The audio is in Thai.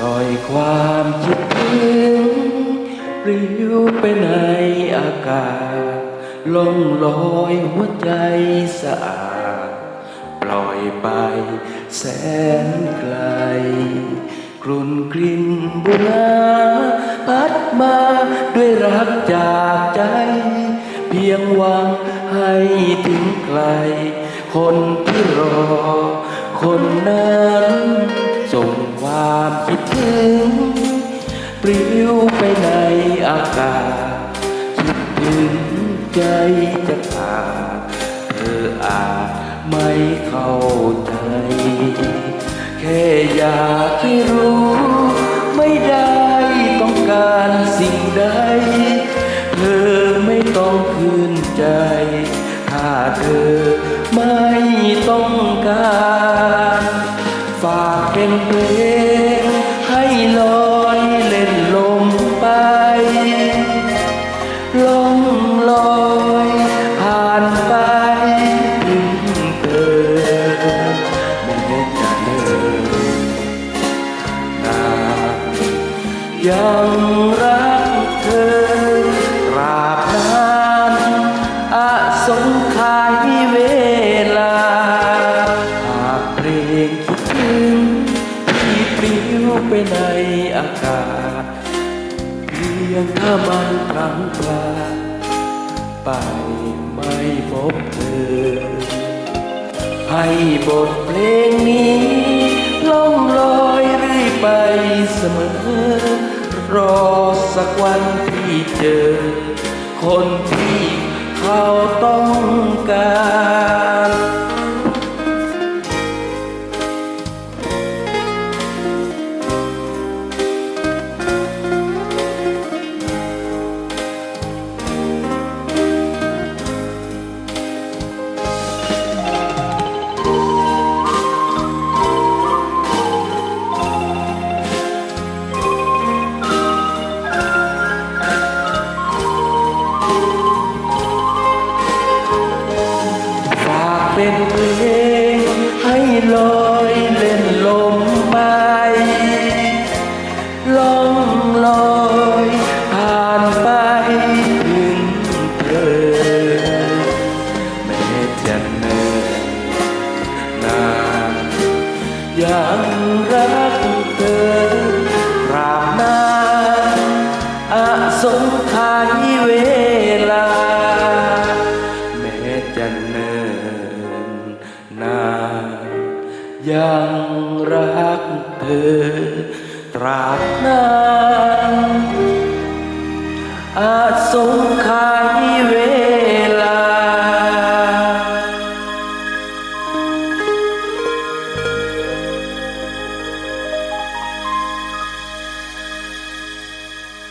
ล่อยความคิดถึงปลิวไปในอากาศล่องลอยหัวใจสะอาด ปล่อยไปแสนไกล กลุ่นกลิ่นบุราพัดมาด้วยรักจากใจ เพียงหวังให้ถึงไกล คนที่รอ คนนั้น ส่งความคิดถึง ปลิวไปในอากาศ คิดถึงใจจะขาดเธออาจไม่เข้าใจ แค่อยากให้รู้ ไม่ได้ต้องการสิ่งใด เธอไม่ต้องคืนใจ ถ้าเธอไม่ต้องการ ยังรักเธอตราบนานอาสงไขายเวลาหากเพลงคิดถึงที่ปลิวไปในอากาศ เพียงถ้ามันพลังพลาไปไม่พบเธอ ให้บทเพลงนี้ล่องลอย รอสักวันที่เจอ คนที่เขาต้อง ยังรักเธอตราบนานอาสงไขายเวลา แม้จะเนิ่นนานยังรักเธอตราบนานอาสงไข